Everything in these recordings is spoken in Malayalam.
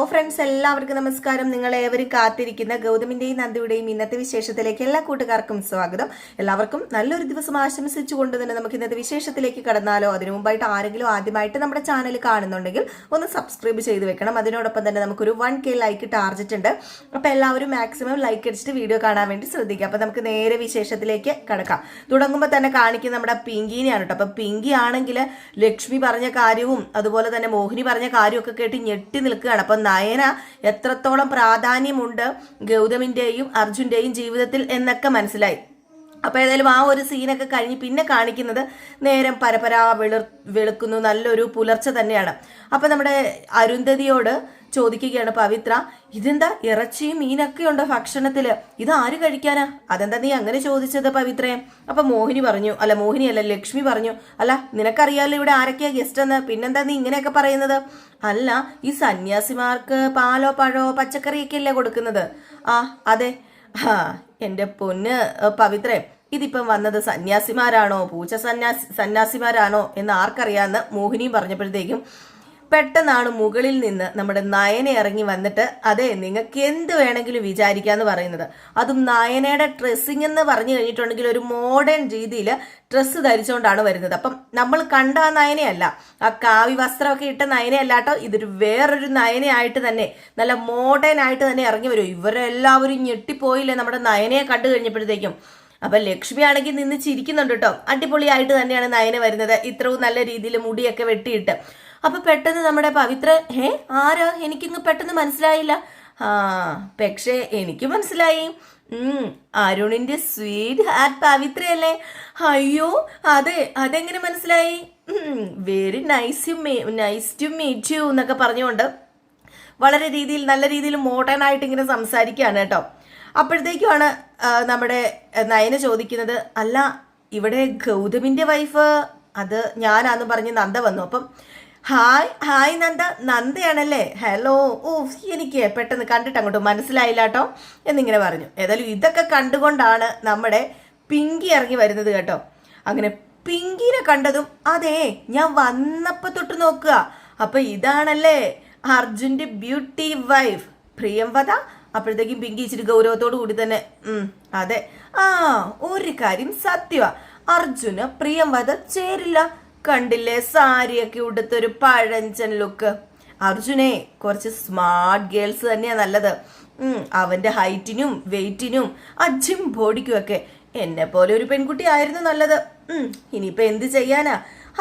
ഓ ഫ്രണ്ട്സ് എല്ലാവർക്കും നമസ്കാരം. നിങ്ങൾ ഏവരും കാത്തിരിക്കുന്ന ഗൗതമിന്റെയും നന്ദിയുടെയും ഇന്നത്തെ വിശേഷത്തിലേക്ക് എല്ലാ കൂട്ടുകാർക്കും സ്വാഗതം. എല്ലാവർക്കും നല്ലൊരു ദിവസം ആശംസിച്ചുകൊണ്ട് തന്നെ നമുക്ക് ഇന്നത്തെ വിശേഷത്തിലേക്ക് കടന്നാലോ അതിനു മുമ്പായിട്ട് ആരെങ്കിലും ആദ്യമായിട്ട് നമ്മുടെ ചാനൽ കാണുന്നുണ്ടെങ്കിൽ ഒന്ന് സബ്സ്ക്രൈബ് ചെയ്ത് വെക്കണം. അതിനോടൊപ്പം തന്നെ നമുക്കൊരു വൺ കെ ലൈക്ക് ടാർജറ്റ് ഉണ്ട്. അപ്പോൾ എല്ലാവരും മാക്സിമം ലൈക്ക് അടിച്ചിട്ട് വീഡിയോ കാണാൻ വേണ്ടി ശ്രദ്ധിക്കുക. അപ്പോൾ നമുക്ക് നേരെ വിശേഷത്തിലേക്ക് കടക്കാം. തുടങ്ങുമ്പോൾ തന്നെ കാണിക്കുന്ന നമ്മുടെ പിങ്കിനെയാണ് കേട്ടോ. അപ്പോൾ പിങ്കി ആണെങ്കിൽ ലക്ഷ്മി പറഞ്ഞ കാര്യവും അതുപോലെ തന്നെ മോഹിനി പറഞ്ഞ കാര്യവും ഒക്കെ കേട്ട് ഞെട്ടി നിൽക്കുകയാണ്. അപ്പം നയന എത്രത്തോളം പ്രാധാന്യമുണ്ട് ഗൗതമിന്റെയും അർജുന്റെയും ജീവിതത്തിൽ എന്നൊക്കെ മനസ്സിലായി. അപ്പോൾ ഏതായാലും ആ ഒരു സീനൊക്കെ കഴിഞ്ഞ് പിന്നെ കാണിക്കുന്നത് നേരം പരപരാ വെളു വെളുക്കുന്നു നല്ലൊരു പുലർച്ചെ തന്നെയാണ്. അപ്പൊ നമ്മുടെ അരുന്ധതിയോട് ചോദിക്കുകയാണ് പവിത്ര. ഇതെന്താ? ഇറച്ചിയും മീനൊക്കെ ഉണ്ട് ഭക്ഷണത്തിൽ? ഇത് ആര് കഴിക്കാനാ? അതെന്താ നീ അങ്ങനെ ചോദിച്ചത് പവിത്രയെ അപ്പൊ മോഹിനി പറഞ്ഞു. അല്ല മോഹിനി അല്ല ലക്ഷ്മി പറഞ്ഞു. അല്ല നിനക്കറിയാലോ ഇവിടെ ആരൊക്കെയാ ഗസ്റ്റ് എന്ന്? പിന്നെന്താ നീ ഇങ്ങനെയൊക്കെ പറയുന്നത്? അല്ല ഈ സന്യാസിമാർക്ക് പാലോ പഴോ പച്ചക്കറിയൊക്കെ അല്ലേ കൊടുക്കുന്നത്? ആ അതെ. ആ എന്റെ പൊന്ന് പവിത്രേ ഇതിപ്പം വന്നത് സന്യാസിമാരാണോ? പൂച്ച സന്യാസി സന്യാസിമാരാണോ? എന്ന് ആർക്കറിയാന്ന് മോഹിനിയും പറഞ്ഞപ്പോഴത്തേക്കും പെട്ടെന്നാണ് മുകളിൽ നിന്ന് നമ്മുടെ നയന ഇറങ്ങി വന്നിട്ട് അതെ നിങ്ങൾക്ക് എന്ത് വേണമെങ്കിലും വിചാരിക്കാന്ന് പറയുന്നത്. അതും നയനയുടെ ഡ്രസ്സിംഗ് എന്ന് പറഞ്ഞു കഴിഞ്ഞിട്ടുണ്ടെങ്കിൽ ഒരു മോഡേൺ രീതിയിൽ ഡ്രസ്സ് ധരിച്ചുകൊണ്ടാണ് വരുന്നത്. അപ്പം നമ്മൾ കണ്ട ആ നയനയല്ല. ആ കാവി വസ്ത്രമൊക്കെ ഇട്ട നയനയല്ല കേട്ടോ ഇതൊരു വേറൊരു നയനയായിട്ട് തന്നെ നല്ല മോഡേൺ ആയിട്ട് തന്നെ ഇറങ്ങി വരും. ഇവരെല്ലാവരും ഞെട്ടിപ്പോയില്ലേ നമ്മുടെ നയനയെ കണ്ടു കഴിഞ്ഞപ്പോഴത്തേക്കും. അപ്പൊ ലക്ഷ്മി ആണെങ്കിൽ നിന്ന് ചിരിക്കുന്നുണ്ട് കേട്ടോ അടിപൊളിയായിട്ട് തന്നെയാണ് നയന വരുന്നത്. ഇത്രയും നല്ല രീതിയിൽ മുടിയൊക്കെ വെട്ടിയിട്ട്. അപ്പൊ പെട്ടെന്ന് നമ്മുടെ പവിത്ര ഏ ആരാ? എനിക്കിങ്ങ് പെട്ടെന്ന് മനസ്സിലായില്ല. ആ പക്ഷേ എനിക്ക് മനസ്സിലായി. അരുണിന്റെ സ്വീറ്റ് ഹാർട്ട് പവിത്രയല്ലേ? അയ്യോ അതെ അതെങ്ങനെ മനസ്സിലായി? Very nice you nice to meet you എന്നൊക്കെ പറഞ്ഞുകൊണ്ട് വളരെ രീതിയിൽ നല്ല രീതിയിൽ മോഡേൺ ആയിട്ട് ഇങ്ങനെ സംസാരിക്കുകയാണ് കേട്ടോ. അപ്പോഴത്തേക്കുമാണ് നമ്മുടെ നയന ചോദിക്കുന്നത് അല്ല ഇവിടെ ഗൗതമിന്റെ വൈഫ് അത് ഞാനാന്ന് പറഞ്ഞ് നന്ദ വന്നു. അപ്പം ഹായ് ഹായ് നന്ദ. നന്ദയാണല്ലേ? ഹലോ ഓ എനിക്ക് പെട്ടെന്ന് കണ്ടിട്ട് അങ്ങോട്ട് മനസ്സിലായില്ല കേട്ടോ. എന്നിങ്ങനെ പറഞ്ഞു. ഏതായാലും ഇതൊക്കെ കണ്ടുകൊണ്ടാണ് നമ്മുടെ പിങ്കി ഇറങ്ങി വരുന്നത് കേട്ടോ. അങ്ങനെ പിങ്കിനെ കണ്ടതും അതെ ഞാൻ വന്നപ്പോൾ തൊട്ട് നോക്കുക. അപ്പൊ ഇതാണല്ലേ അർജുന്റെ ബ്യൂട്ടി വൈഫ് പ്രിയംവത അപ്പോഴത്തേക്കും പിങ്കി ഇച്ചിരി ഗൗരവത്തോടു കൂടി തന്നെ അതെ. ആ ഒരു കാര്യം സത്യവാ. അർജുന് പ്രിയംവത ചേരില്ല. കണ്ടില്ലേ? സാരിയൊക്കെ ഉടുത്തൊരു പഴഞ്ചൻ ലുക്ക് അർജുനെ കുറച്ച് സ്മാർട്ട് ഗേൾസ് തന്നെയാ നല്ലത്. അവന്റെ ഹൈറ്റിനും വെയിറ്റിനും അജിം ബോഡിക്കും ഒക്കെ എന്നെ പോലെ ഒരു പെൺകുട്ടി ആയിരുന്നു നല്ലത്. ഇനിയിപ്പോ എന്ത് ചെയ്യാനാ?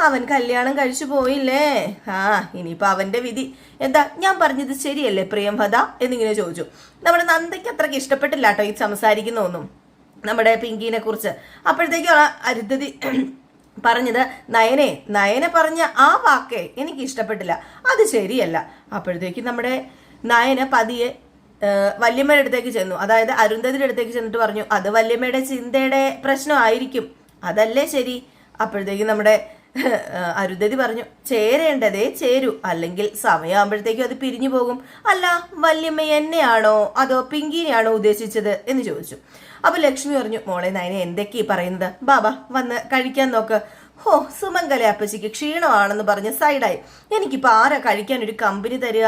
അവൻ കല്യാണം കഴിച്ചു പോയില്ലേ? ആ ഇനിയിപ്പോ അവന്റെ വിധി. എന്താ ഞാൻ പറഞ്ഞത് ശരിയല്ലേ പ്രിയംവദ എന്നിങ്ങനെ ചോദിച്ചു. നമ്മുടെ നന്ദയ്ക്ക് അത്രയ്ക്ക് ഇഷ്ടപ്പെട്ടില്ല കേട്ടോ ഈ സംസാരിക്കുന്നൊന്നും നമ്മുടെ പിങ്കിനെ കുറിച്ച്. അപ്പോഴത്തേക്കും അരുദ്ധതി പറഞ്ഞത് നയനെ നയനെ പറഞ്ഞ ആ വാക്കേ എനിക്ക് ഇഷ്ടപ്പെട്ടില്ല. അത് ശരിയല്ല. അപ്പോഴത്തേക്ക് നമ്മുടെ നയന പതിയെ വല്യമ്മയുടെ അടുത്തേക്ക് ചെന്നു. അതായത് അരുന്ധതിയുടെ അടുത്തേക്ക് ചെന്നിട്ട് പറഞ്ഞു അത് വല്യമ്മയുടെ ചിന്തയുടെ പ്രശ്നമായിരിക്കും. അതല്ലേ ശരി? അപ്പോഴത്തേക്ക് നമ്മുടെ അരുന്ധതി പറഞ്ഞു ചേരേണ്ടതേ ചേരൂ. അല്ലെങ്കിൽ സമയമാകുമ്പോഴത്തേക്കും അത് പിരിഞ്ഞു പോകും. അല്ല വല്യമ്മ എന്നെയാണോ അതോ പിങ്കിനെയാണോ ഉദ്ദേശിച്ചത്? എന്ന് ചോദിച്ചു. അപ്പൊ ലക്ഷ്മി പറഞ്ഞു മോളെ നയനെ എന്തൊക്കെ ഈ പറയുന്നത്? ബാബ വന്ന് കഴിക്കാൻ നോക്ക്. ഹോ സുമംഗല അപ്പച്ചിക്ക് ക്ഷീണമാണെന്ന് പറഞ്ഞ് സൈഡായി. എനിക്കിപ്പോ ആരാ കഴിക്കാൻ ഒരു കമ്പനി തരിക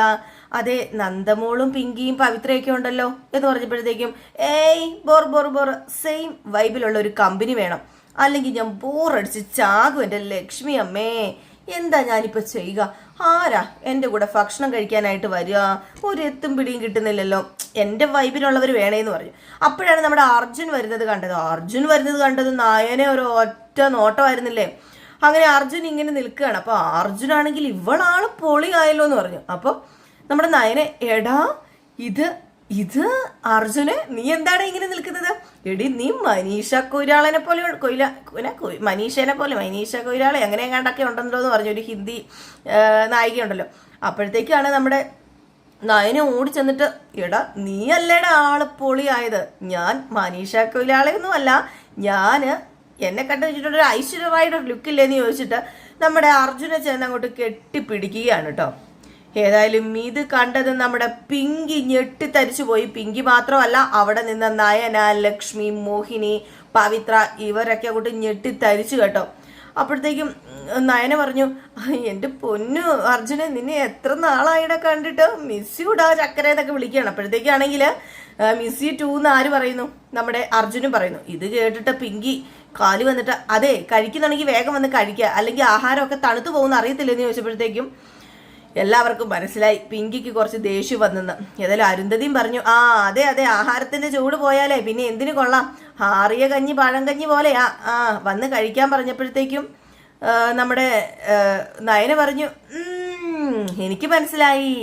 അതെ നന്ദമോളും പിങ്കിയും പവിത്രയൊക്കെ ഉണ്ടല്ലോ എന്ന് പറഞ്ഞപ്പോഴത്തേക്കും ഏയ് ബോർ ബോർ ബോർ സെയിം വൈബിലുള്ള ഒരു കമ്പനി വേണം. അല്ലെങ്കിൽ ഞാൻ ബോറടിച്ച് ചാകും എന്റെ ലക്ഷ്മി അമ്മേ. എന്താ ഞാനിപ്പോ ചെയ്യുക? ആരാ എന്റെ കൂടെ ഭക്ഷണം കഴിക്കാനായിട്ട് വരിക? ഒരു എത്തും പിടിയും കിട്ടുന്നില്ലല്ലോ. എന്റെ വൈബിനുള്ളവർ വേണേന്ന് പറഞ്ഞു. അപ്പോഴാണ് നമ്മുടെ അർജുൻ വരുന്നത് കണ്ടത്. അർജുൻ വരുന്നത് കണ്ടത് നായനെ ഒരു ഒറ്റ നോട്ടമായിരുന്നില്ലേ? അങ്ങനെ അർജുൻ ഇങ്ങനെ നിൽക്കുകയാണ്. അപ്പോൾ അർജുൻ ആണെങ്കിൽ ഇവളാൾ പൊളിയായല്ലോ എന്ന് പറഞ്ഞു. അപ്പോൾ നമ്മുടെ നയനെ എടാ ഇത് ഇത് അർജുനെ നീ എന്താണ് ഇങ്ങനെ നിൽക്കുന്നത്? എടി നീ മനീഷ കൊയ്രാളനെ പോലെ കൊയില മനീഷനെ പോലെ മനീഷ കൊയ്രാളെ അങ്ങനെ എങ്ങാണ്ടൊക്കെ ഉണ്ടല്ലോ എന്ന് പറഞ്ഞു ഒരു ഹിന്ദി നായിക നായികയുണ്ടല്ലോ. അപ്പോഴത്തേക്കാണ് നമ്മുടെ നയനെ ഓടി ചെന്നിട്ട് എടാ നീ അല്ലേടാ ആൾ പൊളിയായത്? ഞാൻ മനീഷ കൊയിലാളെയൊന്നും അല്ല. ഞാൻ എന്നെ കണ്ടു വെച്ചിട്ടുണ്ട് ഒരു ഐശ്വര്യമായിട്ട് ലുക്കില്ലേന്ന് ചോദിച്ചിട്ട് നമ്മുടെ അർജുനെ ചെന്ന് അങ്ങോട്ട് കെട്ടിപ്പിടിക്കുകയാണ് കേട്ടോ. ഏതായാലും ഇത് കണ്ടത് നമ്മുടെ പിങ്കി ഞെട്ടിത്തരിച്ചു പോയി. പിങ്കി മാത്രമല്ല അവിടെ നിന്ന നയന ലക്ഷ്മി മോഹിനി പവിത്ര ഇവരൊക്കെ കൂട്ടി ഞെട്ടിത്തരിച്ചു കേട്ടോ. അപ്പോഴത്തേക്കും നയന പറഞ്ഞു എന്റെ പൊന്നു അർജുന നിന്നെ എത്ര നാളായിടെ കണ്ടിട്ട്? മിസ് യുടാ ചക്കര എന്നൊക്കെ വിളിക്കുകയാണ്. അപ്പോഴത്തേക്കാണെങ്കിൽ മിസ്സി ടു എന്ന് ആര് പറയുന്നു? നമ്മുടെ അർജുനും പറയുന്നു. ഇത് കേട്ടിട്ട് പിങ്കി കാൽ വന്നിട്ട് അതെ കഴിക്കുന്നുണ്ടെങ്കിൽ വേഗം വന്ന് കഴിക്കുക. അല്ലെങ്കിൽ ആഹാരമൊക്കെ തണുത്തു പോകുന്ന അറിയത്തില്ലെന്ന് ചോദിച്ചപ്പോഴത്തേക്കും എല്ലാവർക്കും മനസ്സിലായി. പിങ്കിക്ക് കുറച്ച് ദേഷ്യം വന്നെന്ന്. ഏതായാലും അരുന്ധതിയും പറഞ്ഞു ആ അതെ അതെ ആഹാരത്തിന്റെ ചൂട് പോയാലേ പിന്നെ എന്തിനു കൊള്ളാം? ആറിയ കഞ്ഞി പഴം കഞ്ഞി പോലെയാ ആ വന്ന് കഴിക്കാൻ പറഞ്ഞപ്പോഴത്തേക്കും നമ്മുടെ നയന പറഞ്ഞു എനിക്ക് മനസ്സിലായി.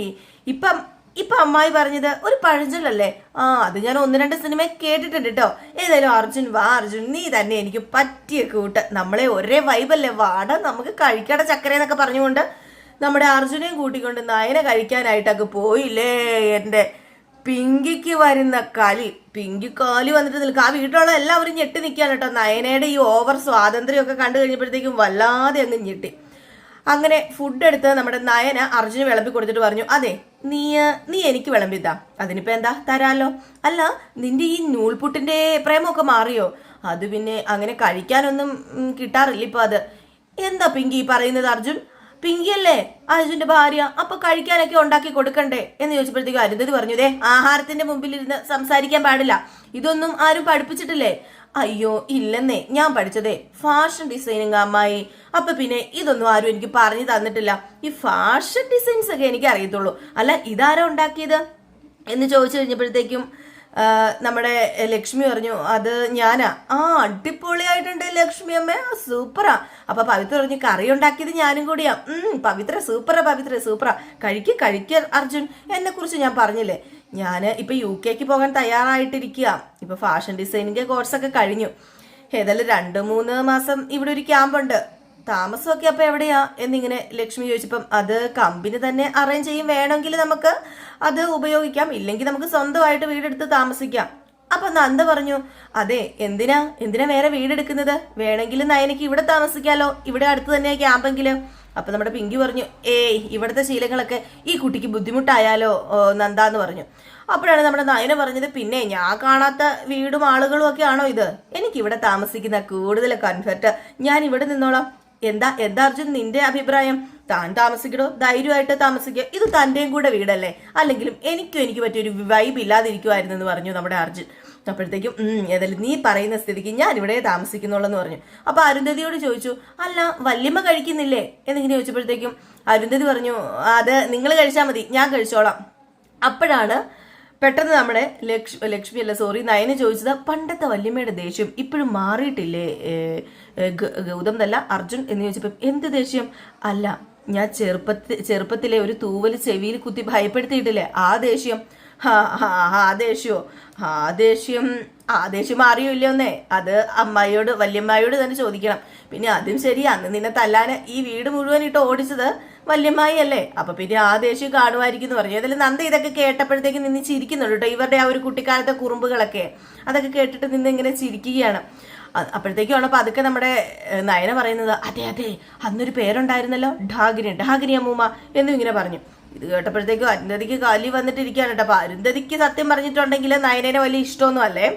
ഇപ്പം ഇപ്പൊ അമ്മായി പറഞ്ഞത് ഒരു പഴഞ്ചൊല്ലല്ലേ? ആ അത് ഞാൻ ഒന്ന് രണ്ട് സിനിമ കേട്ടിട്ടുണ്ട് കേട്ടോ ഏതായാലും അർജുൻ വാ അർജുൻ നീ തന്നെ എനിക്ക് പറ്റിയ കൂട്ട്. നമ്മളെ ഒരേ വൈബല്ലേ വാടാ നമുക്ക് കഴിക്കട ചക്കര എന്നൊക്കെ പറഞ്ഞുകൊണ്ട് നമ്മുടെ അർജുനെയും കൂട്ടിക്കൊണ്ട് നയന കഴിക്കാനായിട്ടൊക്കെ പോയില്ലേ എന്റെ പിങ്കിക്ക് വരുന്ന കലി. പിങ്കി കാലി വന്നിട്ട് നിൽക്കുക ആ വീട്ടിലുള്ള എല്ലാവരും ഞെട്ടി നിൽക്കുകയാണ് കേട്ടോ. നയനയുടെ ഈ ഓവർ സ്വാതന്ത്ര്യമൊക്കെ കണ്ടു കഴിഞ്ഞപ്പോഴത്തേക്കും വല്ലാതെ അങ്ങ് ഞെട്ടി. അങ്ങനെ ഫുഡ് എടുത്ത് നമ്മുടെ നയന അർജുന് വിളമ്പി കൊടുത്തിട്ട് പറഞ്ഞു അതെ നീ നീ എനിക്ക് വിളമ്പിതാ. അതിനിപ്പോ എന്താ? തരാലോ. അല്ല നിന്റെ ഈ നൂൽപുട്ടിന്റെ പ്രേമമൊക്കെ മാറിയോ? അത് പിന്നെ അങ്ങനെ കഴിക്കാനൊന്നും കിട്ടാറില്ല ഇപ്പൊ അത്. എന്താ പിങ്കി പറയുന്നത് അർജുൻ? പിങ്കി അല്ലേ അർജുന്റെ ഭാര്യ അപ്പൊ കഴിക്കാനൊക്കെ ഉണ്ടാക്കി കൊടുക്കണ്ടേ? എന്ന് ചോദിച്ചപ്പോഴത്തേക്കും അരുന്ധതി പറഞ്ഞു ദേ ആഹാരത്തിന്റെ മുമ്പിൽ ഇരുന്ന് സംസാരിക്കാൻ പാടില്ല. ഇതൊന്നും ആരും പഠിപ്പിച്ചിട്ടില്ലേ? അയ്യോ ഇല്ലെന്നേ ഞാൻ പഠിച്ചതേ ഫാഷൻ ഡിസൈനിങ് അമ്മായി. അപ്പൊ പിന്നെ ഇതൊന്നും ആരും എനിക്ക് പറഞ്ഞു തന്നിട്ടില്ല. ഈ ഫാഷൻ ഡിസൈൻസ് ഒക്കെ എനിക്ക് അറിയത്തുള്ളൂ അല്ല ഇതാരാ ഉണ്ടാക്കിയത്? എന്ന് ചോദിച്ചു കഴിഞ്ഞപ്പോഴത്തേക്കും നമ്മുടെ ലക്ഷ്മി പറഞ്ഞു അത് ഞാനാ. ആ അടിപൊളിയായിട്ടുണ്ട് ലക്ഷ്മി അമ്മ. സൂപ്പറാ. അപ്പൊ പവിത്ര പറഞ്ഞു കറി ഉണ്ടാക്കിയത് ഞാനും കൂടിയാ. ഉം പവിത്ര സൂപ്പറാ പവിത്ര സൂപ്പറാ. കഴിക്ക് കഴിക്ക അർജുൻ. എന്നെ കുറിച്ച് ഞാൻ പറഞ്ഞില്ലേ. ഞാൻ ഇപ്പൊ യു കെക്ക് പോകാൻ തയ്യാറായിട്ടിരിക്കുക ഇപ്പൊ ഫാഷൻ ഡിസൈനിങ് കോഴ്സൊക്കെ കഴിഞ്ഞു. ഏതായാലും രണ്ട് മൂന്ന് മാസം ഇവിടെ ഒരു ക്യാമ്പുണ്ട് താമസമൊക്കെ അപ്പൊ എവിടെയാ എന്നിങ്ങനെ ലക്ഷ്മി ചോദിച്ചപ്പം അത് കമ്പനി തന്നെ അറേഞ്ച് ചെയ്യും. വേണമെങ്കിൽ നമുക്ക് അത് ഉപയോഗിക്കാം. ഇല്ലെങ്കിൽ നമുക്ക് സ്വന്തമായിട്ട് വീടെടുത്ത് താമസിക്കാം. അപ്പൊ നന്ദ പറഞ്ഞു അതെ എന്തിനാ? എന്തിനാ വേറെ വീടെടുക്കുന്നത്? വേണമെങ്കിൽ നയനക്ക് ഇവിടെ താമസിക്കാലോ. ഇവിടെ അടുത്ത് തന്നെ ക്യാമ്പെങ്കിൽ അപ്പൊ നമ്മുടെ പിങ്കി പറഞ്ഞു ഏയ് ഇവിടുത്തെ ശീലങ്ങളൊക്കെ ഈ കുട്ടിക്ക് ബുദ്ധിമുട്ടായാലോ? നന്ദ എന്ന് പറഞ്ഞു. അപ്പോഴാണ് നമ്മുടെ നയന പറഞ്ഞത് പിന്നെ ഞാൻ കാണാത്ത വീടും ആളുകളും ഒക്കെ ആണോ ഇത്? എനിക്ക് ഇവിടെ താമസിക്കുന്ന കൂടുതൽ കൺഫർട്ട് ഞാൻ ഇവിടെ നിന്നോളാം. എന്താ എന്താ അർജുൻ നിന്റെ അഭിപ്രായം? താൻ താമസിക്കണോ? ധൈര്യമായിട്ട് താമസിക്കുക. ഇത് തന്റെയും കൂടെ വീടല്ലേ? അല്ലെങ്കിലും എനിക്കും എനിക്ക് പറ്റിയൊരു വൈബ് ഇല്ലാതിരിക്കുമായിരുന്നു എന്ന് പറഞ്ഞു നമ്മുടെ അർജുൻ. അപ്പോഴത്തേക്കും ഏതായാലും നീ പറയുന്ന സ്ഥിതിക്ക് ഞാൻ ഇവിടെ താമസിക്കുന്നുള്ളെന്ന് പറഞ്ഞു. അപ്പൊ അരുന്ധതിയോട് ചോദിച്ചു അല്ല വല്യമ്മ കഴിക്കുന്നില്ലേ? എന്നിങ്ങനെ ചോദിച്ചപ്പോഴത്തേക്കും അരുന്ധതി പറഞ്ഞു അത് നിങ്ങൾ കഴിച്ചാൽ മതി ഞാൻ കഴിച്ചോളാം. അപ്പോഴാണ് പെട്ടെന്ന് നമ്മുടെ ലക്ഷ്മി ലക്ഷ്മി അല്ല സോറി നയന ചോദിച്ചത് പണ്ടത്തെ വല്യമ്മയുടെ ദേഷ്യം ഇപ്പോഴും മാറിയിട്ടില്ലേ? ഗൗതം എന്നല്ല അർജുൻ എന്ന് ചോദിച്ചപ്പോൾ എന്ത് ദേഷ്യം? അല്ല ഞാൻ ചെറുപ്പത്തി ചെറുപ്പത്തിലെ ഒരു തൂവൽ ചെവിയിൽ കുത്തി ഭയപ്പെടുത്തിയിട്ടില്ലേ? ആ ദേഷ്യം. ആ ദേഷ്യമോ ആ ദേഷ്യം ആ ദേഷ്യം മാറിയില്ലോന്നേ? അത് അമ്മായിയോട് വല്യമ്മായിയോട് തന്നെ ചോദിക്കണം. പിന്നെ അതും ശരി അന്ന് നിന്നെ തല്ലാന് ഈ വീട് മുഴുവൻ ഇട്ട് ഓടിച്ചത് വല്യമ്മായി അല്ലേ? അപ്പൊ പിന്നെ ആ ദേഷ്യം കാണുമായിരിക്കും എന്ന് പറഞ്ഞു. അതിൽ നന്ദ ഇതൊക്കെ കേട്ടപ്പോഴത്തേക്ക് നിന്ന് ചിരിക്കുന്നുണ്ട് കേട്ടോ ഇവരുടെ ആ ഒരു കുട്ടിക്കാലത്തെ കുറുമ്പുകളൊക്കെ അതൊക്കെ കേട്ടിട്ട് നിന്ന് ഇങ്ങനെ ചിരിക്കുകയാണ്. അപ്പോഴത്തേക്കുമാണ് പതുക്കെ നമ്മുടെ നയന പറയുന്നത് അതെ അതെ അന്നൊരു പേരുണ്ടായിരുന്നല്ലോ ഡാഗിനി ഡാഗിനി അമ്മൂമ്മ എന്നും ഇങ്ങനെ പറഞ്ഞു. ഇത് കേട്ടപ്പോഴത്തേക്കും അരുന്ധതിക്ക് കാലി വന്നിട്ടിരിക്കുകയാണ് കേട്ടോ അപ്പൊ അരുന്ധതിക്ക് സത്യം പറഞ്ഞിട്ടുണ്ടെങ്കിൽ നയനേനെ വലിയ ഇഷ്ടമൊന്നും അല്ലേ?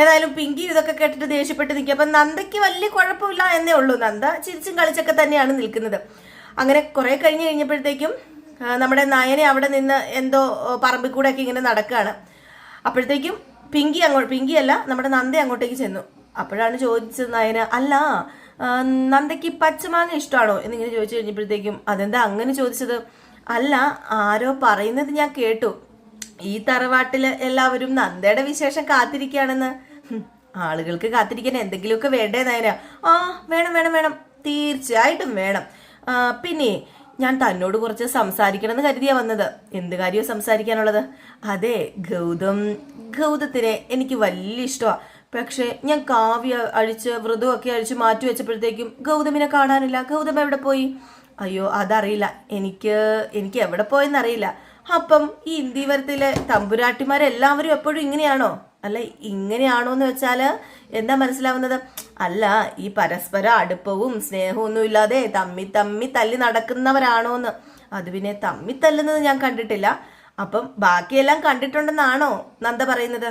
ഏതായാലും പിങ്കി ഇതൊക്കെ കേട്ടിട്ട് ദേഷ്യപ്പെട്ട് നിൽക്കുക. അപ്പൊ നന്ദയ്ക്ക് വലിയ കുഴപ്പമില്ല എന്നേ ഉള്ളൂ. നന്ദ ചിരിച്ചും കളിച്ചൊക്കെ തന്നെയാണ് നിൽക്കുന്നത്. അങ്ങനെ കുറേ കഴിഞ്ഞ് കഴിഞ്ഞപ്പോഴത്തേക്കും നമ്മുടെ നയനെ അവിടെ നിന്ന് എന്തോ പറമ്പിൽ കൂടെ ഒക്കെ ഇങ്ങനെ നടക്കുകയാണ്. അപ്പോഴത്തേക്കും പിങ്കി അങ്ങോട്ട് പിങ്കി അല്ല നമ്മുടെ നന്ദ അങ്ങോട്ടേക്ക് ചെന്നു. അപ്പോഴാണ് ചോദിച്ചത് നയന് അല്ല നന്ദയ്ക്ക് പച്ചമാങ്ങ ഇഷ്ടമാണോ? എന്നിങ്ങനെ ചോദിച്ചു കഴിഞ്ഞപ്പോഴത്തേക്കും അതെന്താ അങ്ങനെ ചോദിച്ചത്? അല്ല ആരോ പറയുന്നത് ഞാൻ കേട്ടു. ഈ തറവാട്ടിൽ എല്ലാവരും നന്ദയുടെ വിശേഷം കാത്തിരിക്കുകയാണെന്ന്. ആളുകൾക്ക് കാത്തിരിക്കാൻ എന്തെങ്കിലുമൊക്കെ വേണ്ടേ നയന? ആ വേണം വേണം വേണം. തീർച്ചയായിട്ടും വേണം. പിന്നെ ഞാൻ തന്നോട് കുറച്ച് സംസാരിക്കണം എന്ന് കരുതിയാ വന്നത്. എന്ത് കാര്യവും സംസാരിക്കാനുള്ളത്? അതെ ഗൗതം ഗൗതത്തിനെ എനിക്ക് വലിയ ഇഷ്ടമാ പക്ഷെ ഞാൻ കാവ്യ അഴിച്ച് വ്രതമൊക്കെ അഴിച്ച് മാറ്റി വെച്ചപ്പോഴത്തേക്കും ഗൗതമിനെ കാണാനില്ല. ഗൗതം എവിടെ പോയി? അയ്യോ അതറിയില്ല. എനിക്ക് എനിക്ക് എവിടെ പോയെന്നറിയില്ല. അപ്പം ഈ ഇന്ദീവരത്തിലെ തമ്പുരാട്ടിമാരെല്ലാവരും എപ്പോഴും ഇങ്ങനെയാണോ? അല്ല ഇങ്ങനെയാണോ എന്ന് വെച്ചാൽ എന്താ മനസ്സിലാവുന്നത്? അല്ല ഈ പരസ്പര അടുപ്പവും സ്നേഹവും ഒന്നും ഇല്ലാതെ തമ്മി തമ്മി തല്ലി നടക്കുന്നവരാണോ എന്ന് അത് പിന്നെ തമ്മി തല്ലുന്നത് ഞാൻ കണ്ടിട്ടില്ല. അപ്പം ബാക്കിയെല്ലാം കണ്ടിട്ടുണ്ടെന്നാണോ നന്ദ പറയുന്നത്?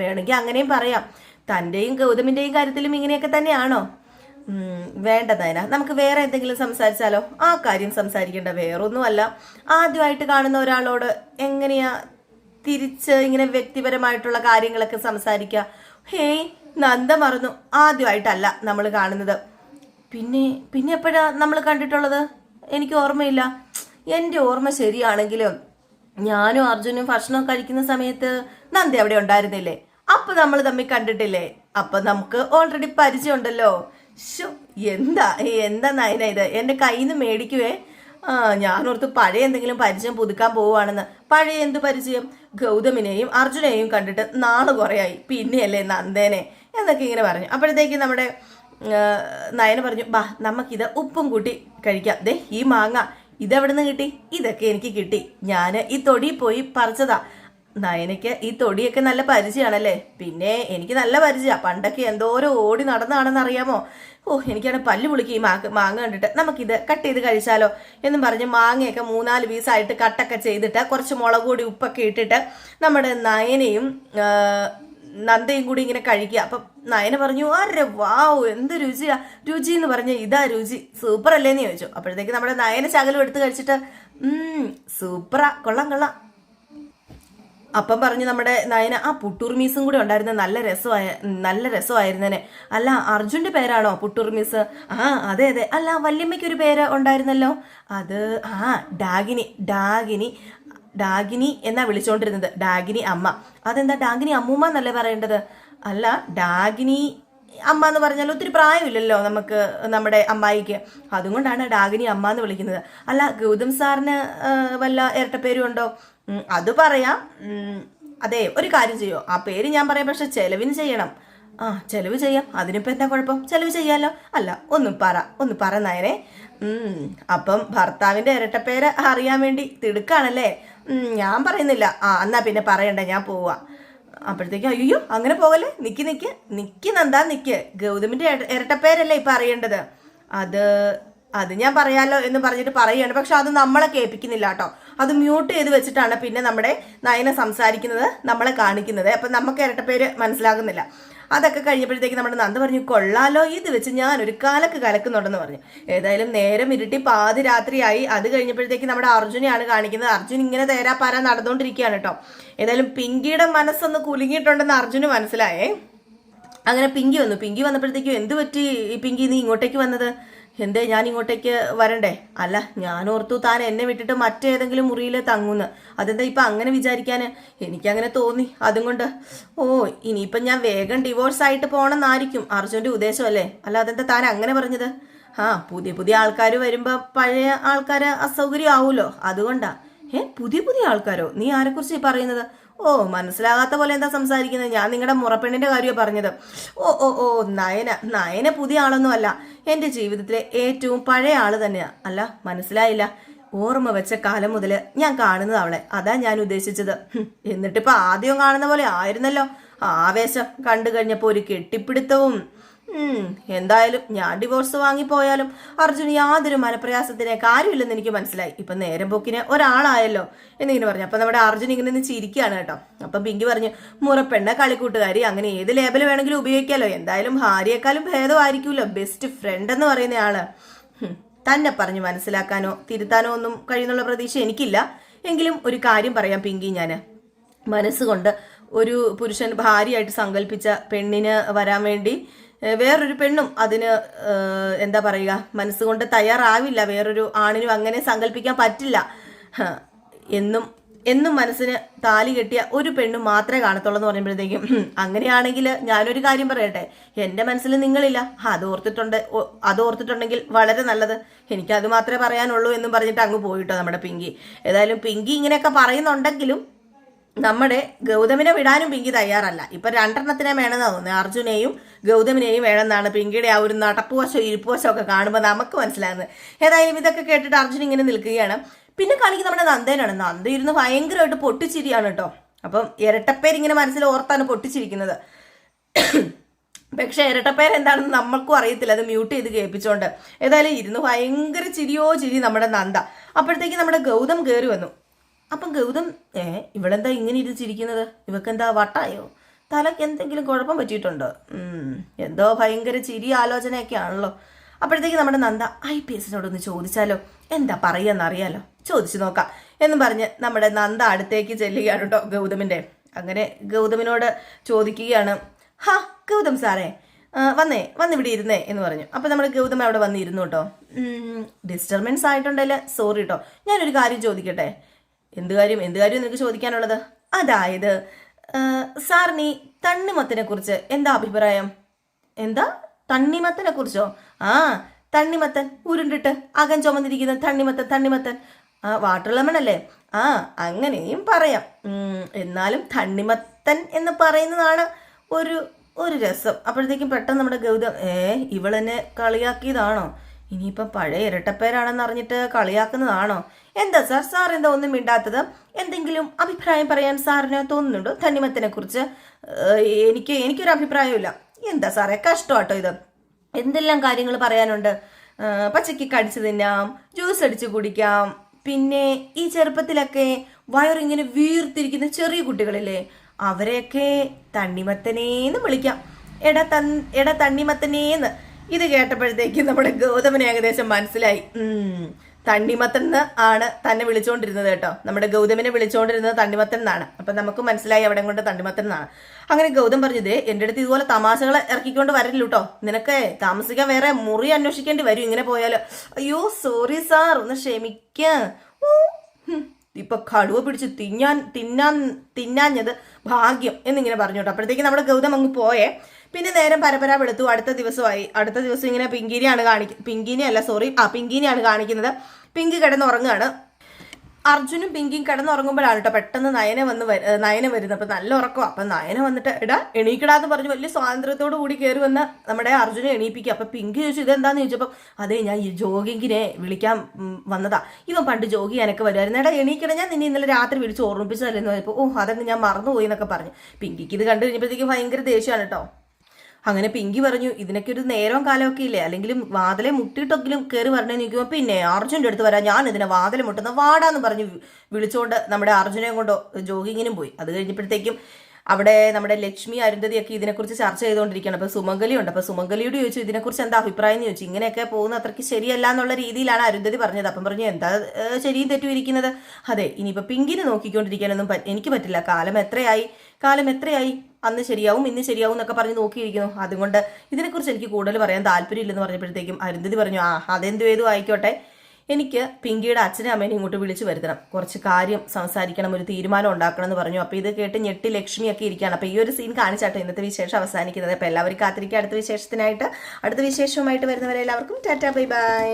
വേണമെങ്കിൽ അങ്ങനെയും പറയാം. തന്റെയും ഗൗതമിന്റെയും കാര്യത്തിലും ഇങ്ങനെയൊക്കെ തന്നെയാണോ? ഉം, വേണ്ട നയന നമുക്ക് വേറെ എന്തെങ്കിലും സംസാരിച്ചാലോ? ആ കാര്യം സംസാരിക്കേണ്ട വേറൊന്നുമല്ല. ആദ്യമായിട്ട് കാണുന്ന ഒരാളോട് എങ്ങനെയാ തിരിച്ച് ഇങ്ങനെ വ്യക്തിപരമായിട്ടുള്ള കാര്യങ്ങളൊക്കെ സംസാരിക്കുക ഹേയ് നന്ദ മറന്നു. ആദ്യമായിട്ടല്ല നമ്മൾ കാണുന്നത്. പിന്നെ പിന്നെ എപ്പോഴാ നമ്മൾ കണ്ടിട്ടുള്ളത്? എനിക്ക് ഓർമ്മയില്ല. എന്റെ ഓർമ്മ ശരിയാണെങ്കിലും ഞാനും അർജുനും ഭക്ഷണം കഴിക്കുന്ന സമയത്ത് നന്ദി അവിടെ ഉണ്ടായിരുന്നില്ലേ? അപ്പൊ നമ്മൾ തമ്മിൽ കണ്ടിട്ടില്ലേ? അപ്പൊ നമുക്ക് ഓൾറെഡി പരിചയമുണ്ടല്ലോ. ശോ എന്താ എന്താ നയന ഇത്? എന്റെ കയ്യിൽ നിന്ന് മേടിക്കുവേ. ആ ഞാനോർത്ത് പഴയ എന്തെങ്കിലും പരിചയം പുതുക്കാൻ പോവുകയാണെന്ന്. പഴയ എന്ത് പരിചയം? ഗൗതമിനെയും അർജുനെയും കണ്ടിട്ട് നാൾ കുറയായി. പിന്നെയല്ലേ നന്ദേനെ? എന്നൊക്കെ ഇങ്ങനെ പറഞ്ഞു. അപ്പോഴത്തേക്ക് നമ്മുടെ നയന പറഞ്ഞു ബാ നമുക്കിത് ഉപ്പും കൂട്ടി കഴിക്കാം. ദേ ഈ മാങ്ങ ഇതെവിടെ നിന്ന് കിട്ടി? ഇതൊക്കെ എനിക്ക് കിട്ടി. ഞാൻ ഈ തൊടി പോയി പറിച്ചതാ. നയനയ്ക്ക് ഈ തൊടിയൊക്കെ നല്ല പരിചയമാണല്ലേ പിന്നെ എനിക്ക് നല്ല പരിചയമാണ് പണ്ടൊക്കെ എന്തോരം ഓടി നടന്നാണെന്ന് അറിയാമോ? ഓ എനിക്കാണ് പല്ല് പുളിക്ക് ഈ മാങ്ങ മാങ്ങ കണ്ടിട്ട്. നമുക്കിത് കട്ട് ചെയ്ത് കഴിച്ചാലോ? എന്നും പറഞ്ഞ് മാങ്ങയൊക്കെ മൂന്നാൽ പീസായിട്ട് കട്ടൊക്കെ ചെയ്തിട്ട് കുറച്ച് മുളക് പൊടി ഉപ്പൊക്കെ ഇട്ടിട്ട് നമ്മുടെ നയനയും നന്ദയും കൂടി ഇങ്ങനെ കഴിക്കുക. അപ്പം നയന പറഞ്ഞു അരെ വാവ് എന്ത് രുചിയാ. രുചി എന്ന് പറഞ്ഞ ഇതാ രുചി. സൂപ്പർ അല്ലേന്ന് ചോദിച്ചു. അപ്പോഴത്തേക്ക് നമ്മുടെ നയന ശകലം എടുത്ത് കഴിച്ചിട്ട് സൂപ്പറാ. കൊള്ളാം കൊള്ളാം. അപ്പം പറഞ്ഞു നമ്മുടെ നയന ആ പുട്ടൂർ മീസും കൂടെ ഉണ്ടായിരുന്ന നല്ല രസമായ നല്ല രസമായിരുന്നേനെ. അല്ല അർജുന്റെ പേരാണോ പുട്ടൂർ മീസ് ആ അതെ അതെ. അല്ല വല്യമ്മയ്ക്ക് ഒരു പേര് ഉണ്ടായിരുന്നല്ലോ? അത് ആ ഡാഗിനി ഡാഗിനി ഡാഗിനി എന്നാ വിളിച്ചോണ്ടിരുന്നത്. ഡാഗിനി അമ്മ. അതെന്താ ഡാഗിനി അമ്മൂമ്മ എന്നല്ലേ പറയേണ്ടത്? അല്ല ഡാഗിനി അമ്മ എന്ന് പറഞ്ഞാൽ ഒത്തിരി പ്രായമില്ലല്ലോ നമുക്ക് നമ്മുടെ അമ്മായിക്ക്. അതുകൊണ്ടാണ് ഡാഗിനി അമ്മ എന്ന് വിളിക്കുന്നത്. അല്ല ഗൗതം സാറിന് വല്ല ഇരട്ടപ്പേരും ഉണ്ടോ? അത് പറയാം. അതെ ഒരു കാര്യം ചെയ്യോ. ആ പേര് ഞാൻ പറയാം പക്ഷെ ചെലവിന് ചെയ്യണം. ആ ചെലവ് ചെയ്യാം. അതിനിപ്പോൾ എന്താ കുഴപ്പം? ചെലവ് ചെയ്യാലോ? അല്ല ഒന്നും പറ ഒന്ന് പറ നായനെ അപ്പം ഭർത്താവിന്റെ ഇരട്ടപ്പേര് അറിയാൻ വേണ്ടി തിടുക്കാണല്ലേ? ഞാൻ പറയുന്നില്ല. ആ എന്നാ പിന്നെ പറയണ്ട ഞാൻ പോവാ. അപ്പോഴത്തേക്കും അയ്യോ അങ്ങനെ പോകല്ലേ? നിക്ക് നിക്ക്. നിക്ക് നന്ദാ നിക്ക്. ഗൗതമിന്റെ ഇര- ഇരട്ടപ്പേരല്ലേ ഇപ്പൊ അറിയേണ്ടത് അത് അത് ഞാൻ പറയാലോ എന്ന് പറഞ്ഞിട്ട് പറയുകയാണ്. പക്ഷെ അത് നമ്മളെ കേൾപ്പിക്കുന്നില്ല കേട്ടോ. അത് മ്യൂട്ട് ചെയ്ത് വെച്ചിട്ടാണ് പിന്നെ നമ്മുടെ നയന സംസാരിക്കുന്നത് നമ്മളെ കാണിക്കുന്നത്. അപ്പം നമുക്ക് ഇരട്ടപ്പേര് മനസ്സിലാകുന്നില്ല. അതൊക്കെ കഴിഞ്ഞപ്പോഴത്തേക്ക് നമ്മുടെ നന്ദ പറഞ്ഞു കൊള്ളാലോ ഇത് വെച്ച് ഞാൻ ഒരു കാലക്ക് കലക്കുന്നുണ്ടെന്ന് പറഞ്ഞു. ഏതായാലും നേരം ഇരുട്ടി പാതി രാത്രിയായി. അത് കഴിഞ്ഞപ്പോഴത്തേക്ക് നമ്മുടെ അർജുനെയാണ് കാണിക്കുന്നത്. അർജുൻ ഇങ്ങനെ തേരാപ്പാര നടന്നുകൊണ്ടിരിക്കുകയാണ് കേട്ടോ. ഏതായാലും പിങ്കിയുടെ മനസ്സൊന്ന് കുലുങ്ങിയിട്ടുണ്ടെന്ന് അർജുന് മനസ്സിലായേ. അങ്ങനെ പിങ്കി വന്നു. പിങ്കി വന്നപ്പോഴത്തേക്കും എന്ത് പറ്റി ഈ പിങ്കി? നീ ഇങ്ങോട്ടേക്ക് വന്നത്? എന്തേ ഞാൻ ഇങ്ങോട്ടേക്ക് വരണ്ടേ? അല്ല ഞാൻ ഓർത്തു താൻ എന്നെ വിട്ടിട്ട് മറ്റേതെങ്കിലും മുറിയിൽ തങ്ങുന്നു. അതെന്താ ഇപ്പം അങ്ങനെ വിചാരിക്കാൻ എനിക്കങ്ങനെ തോന്നി അതും കൊണ്ട് ഓ ഇനിയിപ്പം ഞാൻ വേഗം ഡിവോഴ്സ് ആയിട്ട് പോകണമെന്നായിരിക്കും അർജുന്റെ ഉദ്ദേശമല്ലേ? അല്ല അതെന്താ താൻ അങ്ങനെ പറഞ്ഞത്? ആ പുതിയ പുതിയ ആൾക്കാർ വരുമ്പോൾ പഴയ ആൾക്കാർ അസൗകര്യം ആവുമല്ലോ അതുകൊണ്ടാ. ഏ പുതിയ പുതിയ ആൾക്കാരോ? നീ ആരെക്കുറിച്ച് പറയുന്നത്? ഓ മനസ്സിലാകാത്ത പോലെ എന്താ സംസാരിക്കുന്നത്? ഞാൻ നിങ്ങളുടെ മുറപ്പെണ്ണിന്റെ കാര്യമാണ് പറഞ്ഞത്. ഓ ഓ ഓ നയന നയന പുതിയ ആളൊന്നും അല്ല. എന്റെ ജീവിതത്തിലെ ഏറ്റവും പഴയ ആൾ തന്നെയാ. അല്ല മനസ്സിലായില്ല. ഓർമ്മ വെച്ച കാലം മുതൽ ഞാൻ കാണുന്നത് അവളെ. അതാ ഞാൻ ഉദ്ദേശിച്ചത്. എന്നിട്ടിപ്പോ ആദ്യം കാണുന്ന പോലെ ആയിരുന്നല്ലോ. ആവേശം കണ്ടു കഴിഞ്ഞപ്പോ ഒരു കെട്ടിപ്പിടുത്തവും എന്തായാലും ഞാൻ ഡിവോഴ്സ് വാങ്ങിപ്പോയാലും അർജുന് യാതൊരു മനപ്രയാസത്തിനെ കാര്യമില്ലെന്ന് എനിക്ക് മനസ്സിലായി. ഇപ്പൊ നേരം പോക്കിന് ഒരാളായല്ലോ എന്നിങ്ങനെ പറഞ്ഞു. അപ്പൊ നമ്മുടെ അർജുൻ ഇങ്ങനെ നിന്ന് ചിരിക്കുകയാണ് കേട്ടോ. അപ്പൊ പിങ്കി പറഞ്ഞു മുറപ്പെണ്ണ കളിക്കൂട്ടുകാരി അങ്ങനെ ഏത് ലേബൽ വേണമെങ്കിലും ഉപയോഗിക്കാലോ. എന്തായാലും ഭാര്യയെക്കാളും ഭേദമായിരിക്കുമല്ലോ ബെസ്റ്റ് ഫ്രണ്ട് എന്ന് പറയുന്ന ആൾ തന്നെ പറഞ്ഞു മനസ്സിലാക്കാനോ തിരുത്താനോ ഒന്നും കഴിയുന്നുള്ള പ്രതീക്ഷ എനിക്കില്ല. എങ്കിലും ഒരു കാര്യം പറയാം പിങ്കി ഞാൻ. മനസ്സുകൊണ്ട് ഒരു പുരുഷൻ ഭാര്യയായിട്ട് സങ്കല്പിച്ച പെണ്ണിന് വരാൻ വേണ്ടി വേറൊരു പെണ്ണും അതിന് എന്താ പറയുക മനസ്സുകൊണ്ട് തയ്യാറാവില്ല. വേറൊരു ആണിനും അങ്ങനെ സങ്കല്പിക്കാൻ പറ്റില്ല. എന്നും എന്നും മനസ്സിന് താലി കെട്ടിയ ഒരു പെണ്ണും മാത്രമേ കാണത്തുള്ളൂ എന്ന് പറയുമ്പോഴത്തേക്കും അങ്ങനെയാണെങ്കിൽ ഞാനൊരു കാര്യം പറയട്ടെ. എന്റെ മനസ്സിൽ നിങ്ങളില്ല. അത് ഓർത്തിട്ടുണ്ട് അത് ഓർത്തിട്ടുണ്ടെങ്കിൽ വളരെ നല്ലത്. എനിക്ക് അത് മാത്രമേ പറയാനുള്ളൂ എന്നും പറഞ്ഞിട്ട് അങ്ങ് പോയിട്ടോ നമ്മുടെ പിങ്കി. ഏതായാലും പിങ്കി ഇങ്ങനെയൊക്കെ പറയുന്നുണ്ടെങ്കിലും നമ്മുടെ ഗൗതമിനെ വിടാനും പിങ്കി തയ്യാറല്ല. ഇപ്പൊ രണ്ടെണ്ണത്തിനെ വേണമെന്നാ തോന്നുന്നത് അർജുനെയും ഗൗതമിനെയും വേണമെന്നാണ് പിങ്കിയുടെ ആ ഒരു നടപ്പുവശം ഇരിപ്പുവശം ഒക്കെ കാണുമ്പോൾ നമുക്ക് മനസ്സിലാകുന്നത്. ഏതായാലും ഇതൊക്കെ കേട്ടിട്ട് അർജുൻ ഇങ്ങനെ നിൽക്കുകയാണ്. പിന്നെ കളിക്ക് നമ്മുടെ നന്ദേനാണ്. നന്ദ ഇരുന്ന് ഭയങ്കരമായിട്ട് പൊട്ടിച്ചിരിയാണ് കേട്ടോ. അപ്പം ഇരട്ടപ്പേരിങ്ങനെ മനസ്സിൽ ഓർത്താണ് പൊട്ടിച്ചിരിക്കുന്നത്. പക്ഷെ ഇരട്ടപ്പേർ എന്താണെന്ന് നമ്മൾക്കും അറിയത്തില്ല. അത് മ്യൂട്ട് ചെയ്ത് കേൾപ്പിച്ചോണ്ട്. ഏതായാലും ഇരുന്ന് ഭയങ്കര ചിരിയോ ചിരി നമ്മുടെ നന്ദ. അപ്പോഴത്തേക്ക് നമ്മുടെ ഗൗതം കയറി വന്നു. അപ്പം ഗൗതം ഏ ഇവളെന്താ ഇങ്ങനെ ഇരിച്ചിരിക്കുന്നത് ഇവക്കെന്താ വട്ടായോ? തലക്ക് എന്തെങ്കിലും കുഴപ്പം പറ്റിയിട്ടുണ്ടോ? എന്തോ ഭയങ്കര ചിരി ആലോചനയൊക്കെ ആണല്ലോ അപ്പോഴത്തേക്ക് നമ്മുടെ നന്ദ ഐ പി എസിനോടൊന്ന് ചോദിച്ചാലോ? എന്താ പറയാന്നറിയാലോ ചോദിച്ചു നോക്കാം എന്നും പറഞ്ഞ് നമ്മുടെ നന്ദ അടുത്തേക്ക് ചെല്ലുകയാണ് കേട്ടോ ഗൗതമിന്റെ അങ്ങനെ ഗൗതമിനോട് ചോദിക്കുകയാണ് ഹാ ഗൗതം സാറേ വന്നേ വന്നിവിടെ ഇരുന്നേ എന്ന് പറഞ്ഞു. അപ്പൊ നമ്മുടെ ഗൗതം അവിടെ വന്നിരുന്നു കേട്ടോ ഡിസ്റ്റർബൻസ് ആയിട്ടുണ്ടല്ലേ? സോറി കേട്ടോ ഞാനൊരു കാര്യം ചോദിക്കട്ടെ? എന്ത് കാര്യം എന്ത് കാര്യം നിനക്ക് ചോദിക്കാനുള്ളത്? അതായത് സാറിന് ഈ തണ്ണിമത്തിനെ കുറിച്ച് എന്താ അഭിപ്രായം? എന്താ? തണ്ണിമത്തനെ കുറിച്ചോ ആ തണ്ണിമത്തൻ ഉരുണ്ടിട്ട് അകം ചുമന്നിരിക്കുന്ന തണ്ണിമത്തൻ തണ്ണിമത്തൻ. ആ വാട്ടർ ലെമൺ അല്ലേ? ആ അങ്ങനെയും പറയാം. എന്നാലും തണ്ണിമത്തൻ എന്ന് പറയുന്നതാണ് ഒരു ഒരു രസം. അപ്പോഴത്തേക്കും പെട്ടെന്ന് നമ്മുടെ ഗൗതം ഏ ഇവളെന്നെ കളിയാക്കിയതാണോ? ഇനിയിപ്പം പഴയ ഇരട്ടപ്പേരാണെന്ന് അറിഞ്ഞിട്ട് കളിയാക്കുന്നതാണോ? എന്താ സാർ? സാർ എന്താ ഒന്നും മിണ്ടാത്തത്? എന്തെങ്കിലും അഭിപ്രായം പറയാൻ സാറിന് തോന്നുന്നുണ്ടോ തന്നിമത്തിനെ കുറിച്ച് എനിക്ക് എനിക്കൊരു അഭിപ്രായമില്ല എന്താ സാറേ കഷ്ടമാട്ടോ ഇത്. എന്തെല്ലാം കാര്യങ്ങൾ പറയാനുണ്ട്? പച്ചക്ക് കടിച്ചു തിന്നാം ജ്യൂസ് അടിച്ച് കുടിക്കാം. പിന്നെ ഈ ചെറുപ്പത്തിലൊക്കെ വയറിങ്ങനെ വീർത്തിരിക്കുന്ന ചെറിയ കുട്ടികളില്ലേ അവരെയൊക്കെ തണ്ണിമത്തനേന്ന് വിളിക്കാം. എടാ എടാ തണ്ണിമത്തനേന്ന്. ഇത് കേട്ടപ്പോഴത്തേക്ക് നമ്മുടെ ഗൗതമന് ഏകദേശം മനസ്സിലായി. ഉം, തണ്ണിമത്തൻ ആണ് തന്നെ വിളിച്ചുകൊണ്ടിരുന്നത് കേട്ടോ. നമ്മുടെ ഗൗതമിനെ വിളിച്ചുകൊണ്ടിരുന്നത് തണ്ണിമത്തൻ എന്നാണ് അപ്പൊ നമുക്ക് മനസ്സിലായി അവിടെ കൊണ്ട് തണ്ണിമത്തൻ എന്നാണ് അങ്ങനെ ഗൗതം പറഞ്ഞത് എന്റെ അടുത്ത് ഇതുപോലെ തമാശകൾ ഇറക്കിക്കൊണ്ട് വരില്ല കേട്ടോ നിനക്ക് താമസിക്കാൻ വേറെ മുറി അന്വേഷിക്കേണ്ടി വരും ഇങ്ങനെ പോയാലോ. അയ്യോ സോറി സാർ ഒന്ന് ക്ഷമിക്ക. ഇപ്പൊ കടുവ പിടിച്ച് തിന്നാൻ തിന്നാൻ തിന്നാഞ്ഞത് ഭാഗ്യം എന്നിങ്ങനെ പറഞ്ഞു അപ്പോഴത്തേക്ക് നമ്മുടെ ഗൗതം അങ്ങ് പോയേ. പിന്നെ നേരം പരപര വെളുത്തു. അടുത്ത ദിവസമായി. അടുത്ത ദിവസം ഇങ്ങനെ പിങ്കിനെയാണ് കാണിക്കുന്നത് പിങ്കിനെ അല്ല സോറി ആ പിങ്കിനെയാണ് കാണിക്കുന്നത്. പിങ്കി കിടന്നുറങ്ങുകയാണ്. അർജുനും പിങ്കിയും കിടന്നുറങ്ങുമ്പോഴാണ് കേട്ടോ പെട്ടെന്ന് നയന വന്ന് നയന വരുന്നത്. അപ്പൊ നല്ല ഉറക്കം അപ്പൊ നയന വന്നിട്ട് എടാ എണീക്കടാന്ന് പറഞ്ഞു വലിയ സ്വാതന്ത്ര്യത്തോടു കൂടി കയറി വന്ന് നമ്മുടെ അർജുനെ എണീപ്പിക്കുക. അപ്പൊ പിങ്കി ചോദിച്ചു ഇതെന്താന്ന്? ചോദിച്ചപ്പോ അതെ ഞാൻ ഈ ജോഗിങ്ങിനെ വിളിക്കാൻ വന്നതാ. ഇവൻ പണ്ട് ജോഗി എനക്ക് വരുമായിരുന്നു എടാ എണീക്കട. ഞാൻ നിന്നെ ഇന്നലെ രാത്രി വിളിച്ച് ഓർമ്മിപ്പിച്ചതല്ലെന്ന് പറഞ്ഞപ്പോ ഓ അതങ്ങ് ഞാൻ മറന്നുപോയി എന്നൊക്കെ പറഞ്ഞു. പിങ്കിക്ക് ഇത് കണ്ടു കഴിഞ്ഞപ്പോഴത്തേക്കും ഭയങ്കര ദേഷ്യമാണ് കേട്ടോ അങ്ങനെ പിങ്കി പറഞ്ഞു ഇതിനൊക്കെ ഒരു നേരവും കാലമൊക്കെ ഇല്ലേ? അല്ലെങ്കിൽ വാതിലെ മുട്ടിയിട്ടെങ്കിലും കയറി പറഞ്ഞു നിൽക്കുമ്പോൾ പിന്നെ അർജുന്റെ അടുത്ത് വരാം ഞാൻ ഇതിനെ വാതിൽ മുട്ടുന്ന വാടാന്ന് പറഞ്ഞ് വിളിച്ചുകൊണ്ട് നമ്മുടെ അർജുനെയും കൊണ്ടോ ജോഗിങ്ങിനും പോയി. അത് കഴിഞ്ഞപ്പോഴത്തേക്കും അവിടെ നമ്മുടെ ലക്ഷ്മി അരുന്ധതിയൊക്കെ ഇതിനെക്കുറിച്ച് ചർച്ച ചെയ്തുകൊണ്ടിരിക്കുകയാണ്. അപ്പോൾ സുമംഗലി ഉണ്ട് അപ്പോൾ സുമംഗലിയോട് ചോദിച്ചു ഇതിനെക്കുറിച്ച് എന്താ അഭിപ്രായം ചോദിച്ചു? ഇങ്ങനെയൊക്കെ പോകുന്ന അത്രയ്ക്ക് ശരിയല്ല എന്നുള്ള രീതിയിലാണ് അരുന്ധതി പറഞ്ഞത്. അപ്പം പറഞ്ഞു എന്താ ശരിയും തെറ്റും ഇരിക്കുന്നത്? അതെ ഇനിയിപ്പോൾ പിങ്കിനെ നോക്കിക്കൊണ്ടിരിക്കാനൊന്നും എനിക്ക് പറ്റില്ല. കാലം എത്രയായി? കാലം എത്രയായി? അന്ന് ശരിയാവും ഇന്ന് ശരിയാവും എന്നൊക്കെ പറഞ്ഞ് നോക്കിയിരിക്കുന്നു. അതുകൊണ്ട് ഇതിനെക്കുറിച്ച് എനിക്ക് കൂടുതൽ പറയാൻ താല്പര്യമില്ലെന്ന് പറഞ്ഞപ്പോഴത്തേക്കും അരുന്ധതി പറഞ്ഞു ആ അതെന്തു ഏതു ആയിക്കോട്ടെ. എനിക്ക് പിങ്കിയുടെ അച്ഛനും അമ്മേനെ ഇങ്ങോട്ട് വിളിച്ചു വരുത്തണം. കുറച്ച് കാര്യം സംസാരിക്കണം ഒരു തീരുമാനം ഉണ്ടാക്കണം എന്ന് പറഞ്ഞു. അപ്പോൾ ഇത് കേട്ട് ഞെട്ടി ലക്ഷ്മിയൊക്കെ ഇരിക്കുകയാണ്. അപ്പോൾ ഈ ഒരു സീൻ കാണിച്ചാട്ടോ ഇന്നത്തെ വിശേഷം അവസാനിക്കുന്നത്. അപ്പോൾ എല്ലാവരും കാത്തിരിക്കുക. അടുത്ത വിശേഷത്തിനായിട്ട് അടുത്ത വിശേഷവുമായിട്ട് വരുന്നവരെ എല്ലാവർക്കും ടാറ്റാ ബൈ ബൈ.